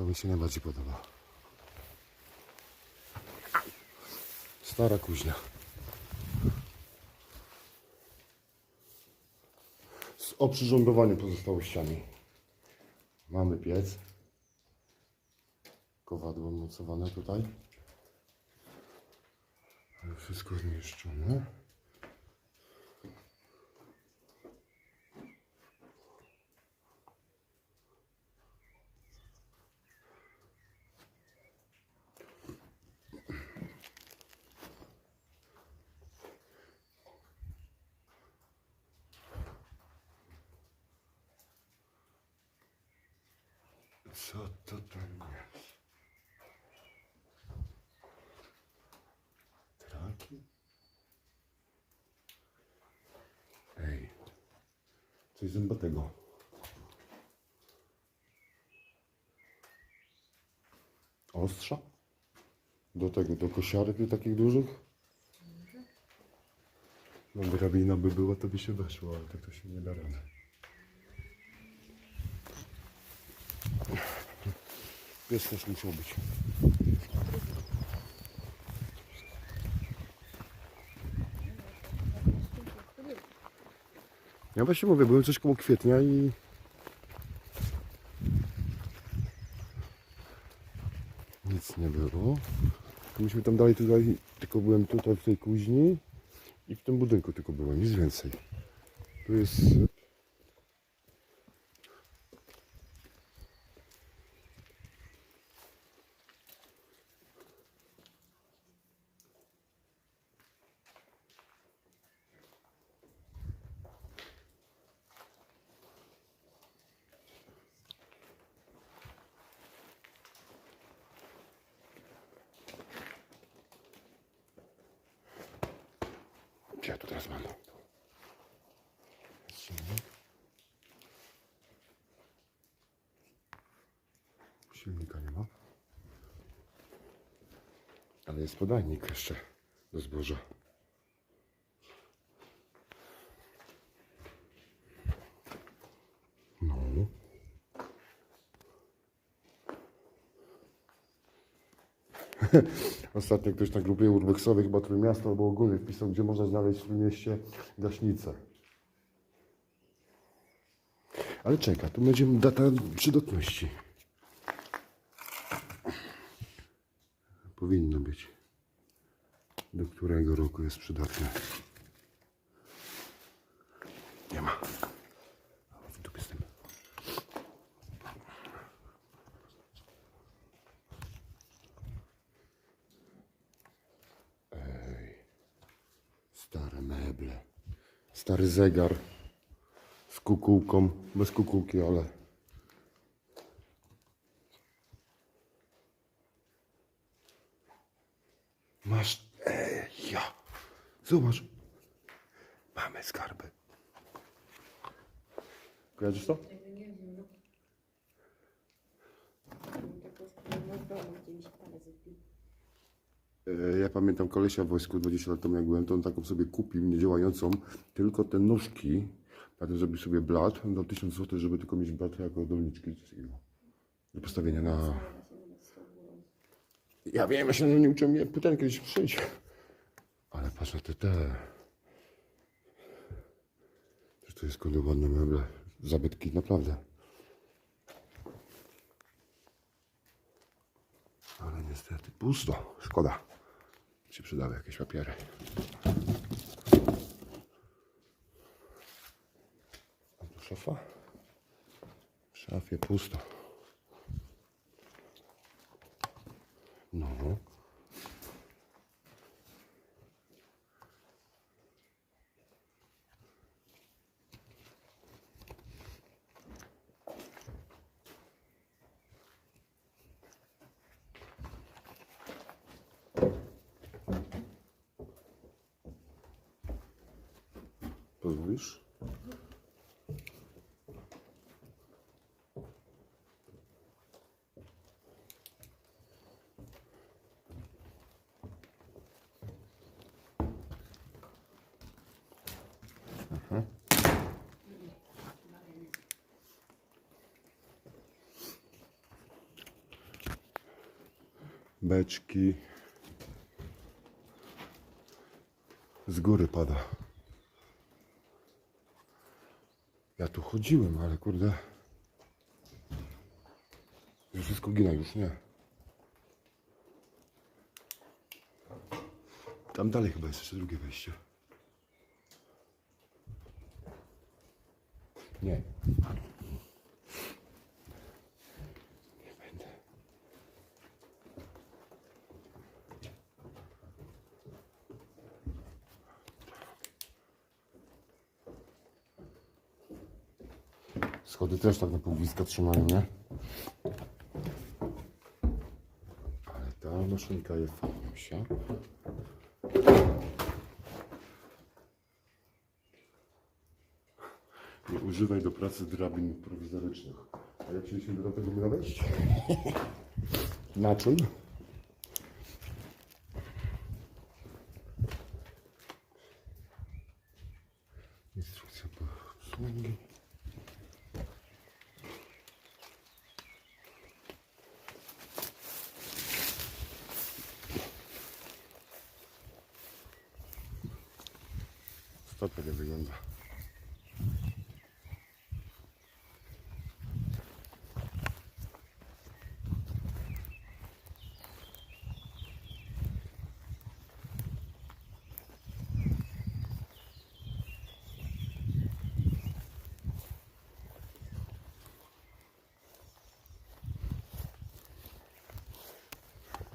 To mi się najbardziej podoba. Stara kuźnia. Z oprzyrządowaniem pozostałościami. Mamy piec. Kowadło mocowane tutaj. Wszystko zniszczone. Co to tam jest? Traki? Ej, coś zębatego. Ostrza? Do tego, do kosiarek takich dużych? No drabina by była, to by się weszło, ale tak to się nie da rady. Pies też musiał być. Ja właśnie mówię, byłem coś koło kwietnia i... Nic nie było. Myśmy tam dalej tutaj, tylko byłem tutaj w tej kuźni i w tym budynku tylko byłem, nic więcej. Tu jest... ja tu teraz mam? Silnik. Silnika nie ma. Ale jest podajnik jeszcze do zboża. Ostatnio ktoś na grupie urbexowej, chyba Trójmiasto albo ogólnie wpisał, gdzie można znaleźć w tym mieście gaśnicę. Ale czeka, tu będzie data przydatności. Powinno być. Do którego roku jest przydatne. Nie ma. W dupie z tym. Stare meble. Stary zegar. Z kukułką. Bez kukułki, ale... Masz... Ej, ja. Zobacz. Mamy skarby. Kojarzysz to? Nie wiem, no. Gdzie mi. E, Ja pamiętam kolesia w wojsku 20 lat temu jak byłem, to on taką sobie kupił niedziałającą, tylko te nóżki, na tym zrobił sobie blat, dał 1000 zł, żeby tylko mieć blat jako doniczki do postawienia na... Ja wiem, ja się nie uczyłem, mnie pytałem kiedyś przyjść. Ale patrz na te te. To jest kurde ładne meble, zabytki, naprawdę. Ale niestety pusto, szkoda. Się przydały jakieś papiery. A tu szafa? W szafie pusto. robisz? Mhm. Beczki z góry pada. Ja tu chodziłem, ale kurde. Już wszystko gina, już nie. Tam dalej chyba jest jeszcze drugie wejście. Nie Schody też tak na półwiska trzymają, nie? Ale ta maszynka jest fajna. Nie używaj do pracy drabin prowizorycznych. A jak się do tego wejść? Na czym?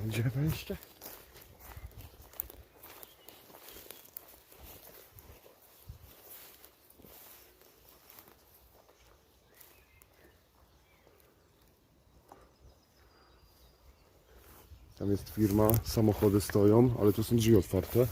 Będzie wejście? Tam jest firma, samochody stoją, ale tu są drzwi otwarte.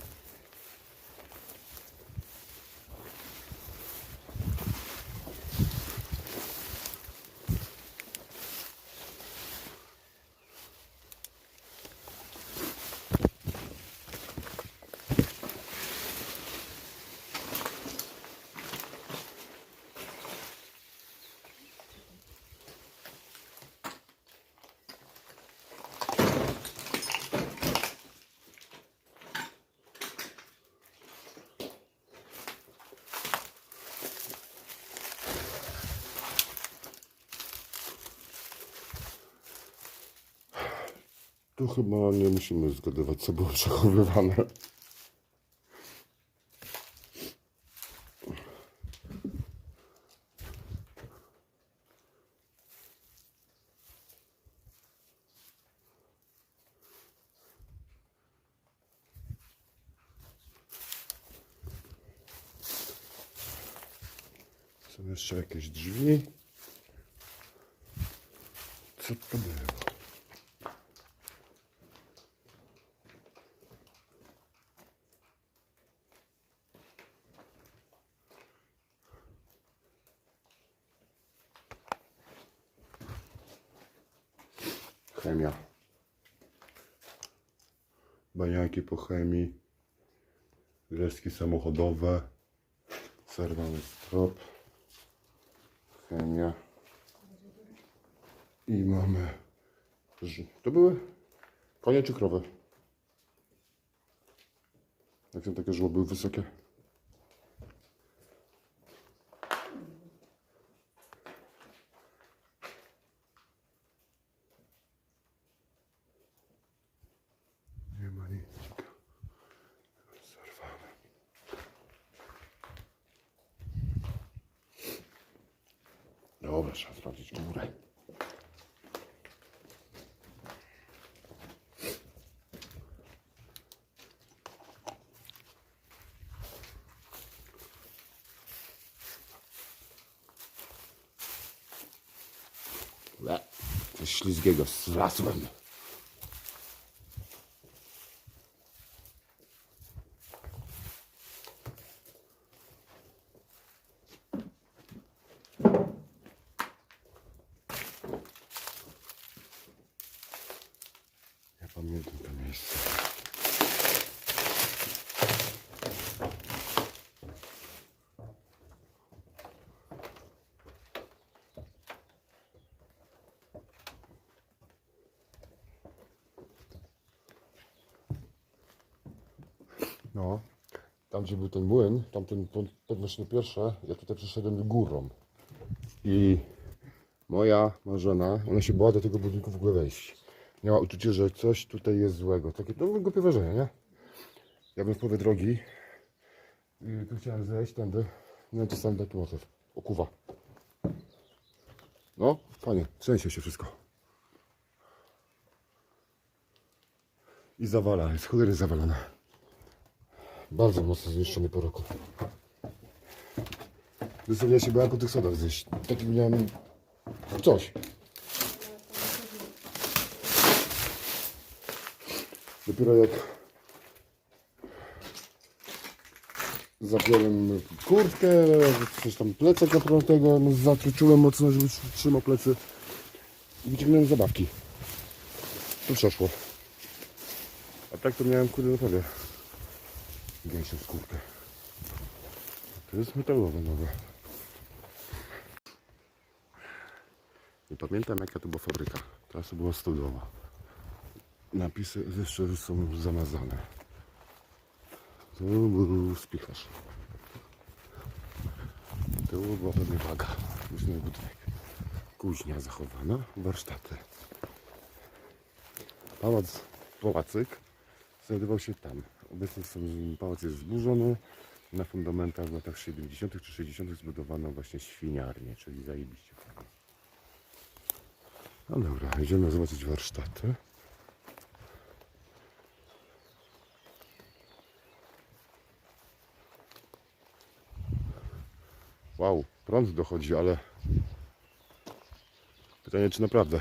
Tu chyba nie musimy zgadywać, co było przechowywane. Są jeszcze jakieś drzwi. Co to było? Chemia. Baniaki po chemii. Resztki samochodowe. Serwany strop. Chemia. I mamy... To były konie czy krowy? Jak są takie żłoby wysokie? Nie ma nic. Zerwane. Dobra, trzeba sprawdzić górę. Coś ślizgiego zlazłem. Ja pamiętam to miejsce. No, tam gdzie był ten młyn, tam ten pod- podnośne pierwsze, ja tutaj przeszedłem górą. I moja marzena, ona się bała do tego budynku w ogóle wejść. Miała uczucie, że coś tutaj jest złego. Takie było głupie wrażenie, nie? Ja bym w połowie drogi, yy, tu chciałem zejść tędy, no to sam taki motyw. Okuwa. No, fajnie, trzęsie się wszystko. I zawala, jest cholery zawalona. Bardzo mocno zniszczony po roku. Dosłownie ja się bałem po tych sodach zejść. Taki miałem coś. Dopiero jak zapiąłem kurtkę, coś tam plecak naprawdę, no zatruczyłem mocno, żeby trzymał plecy i wyciągnąłem zabawki. To przeszło. A tak to miałem kurde naprawdę gęsią skórkę. To jest metalowe nowe. Nie pamiętam jaka to była fabryka. Teraz to była stodoła. Napisy jeszcze są zamazane. To był spicharz. To była waga. Różny budynek. Kuźnia zachowana. Warsztaty. Pałac, pałacyk znajdował się tam. Obecnie są, pałac jest zburzony. Na fundamentach w latach 70. czy 60. zbudowano właśnie świniarnię, czyli zajebiście fajnie. No dobra, idziemy zobaczyć warsztaty. Wow, prąd dochodzi, ale pytanie czy naprawdę.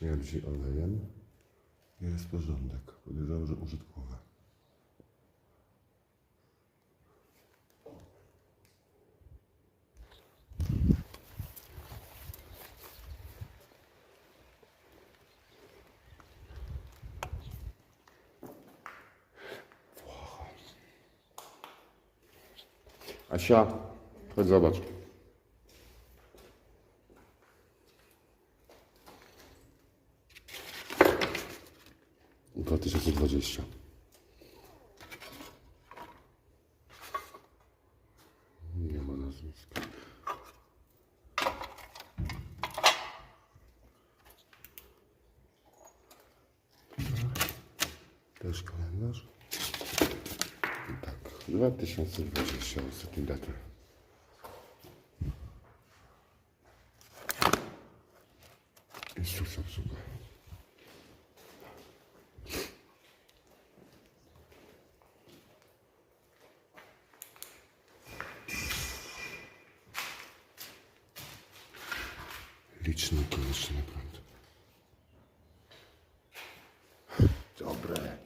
Śmierdzi olejem. Jest porządek. Podejrzewam, że użytkowe. Asia, chodź zobacz. Tysiące dwadzieścia. Nie ma nazwiska. Też kalendarz. I tak, 2020 ostatniej daty. Instrukcja Dobre.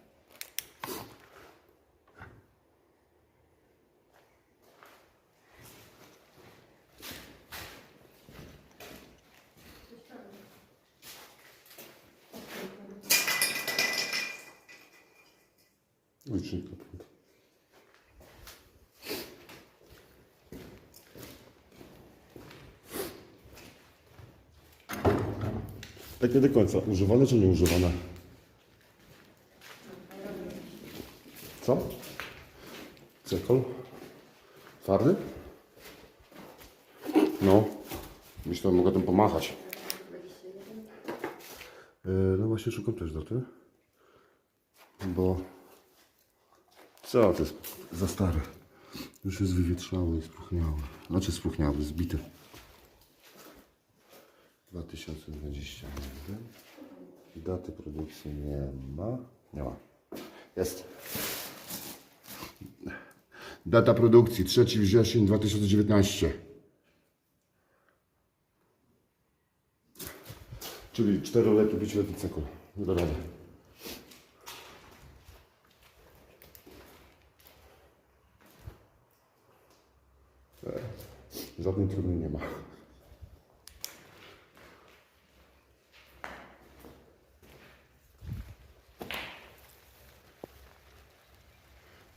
Tak nie do końca. Używane czy nieużywane? Co? Cekol? Twardy? No. Myślę, że mogę tym pomachać. Yy, no właśnie szukam też daty. Bo... Co to jest za stary? Już jest wywietrzały i spróchniały. Znaczy spróchniały, zbity. 2021. Daty produkcji nie ma. Nie ma. Jest. Data produkcji 3 wrzesień 2019. Czyli 4-letni, 5-letni cykl. Nie. E, Żadnej nie ma.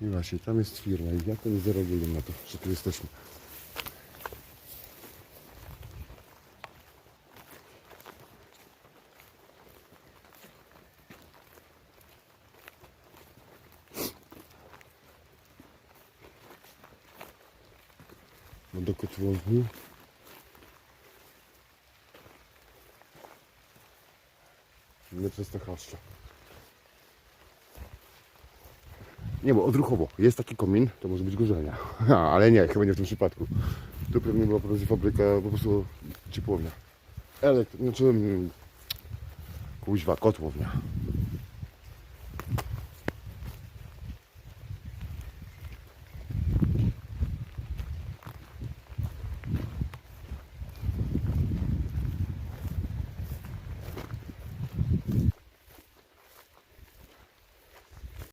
I właśnie, tam jest firma i jak oni zareagują na to, że tu jesteśmy. No do kotłowni. Nie przez te chaszcze. Nie, bo odruchowo. Jest taki komin, to może być gorzelnia. Ale nie, chyba nie w tym przypadku. Tu pewnie była po prostu fabryka, po prostu ciepłownia. Elekt... Znaczy... mm, Kuźwa, kotłownia.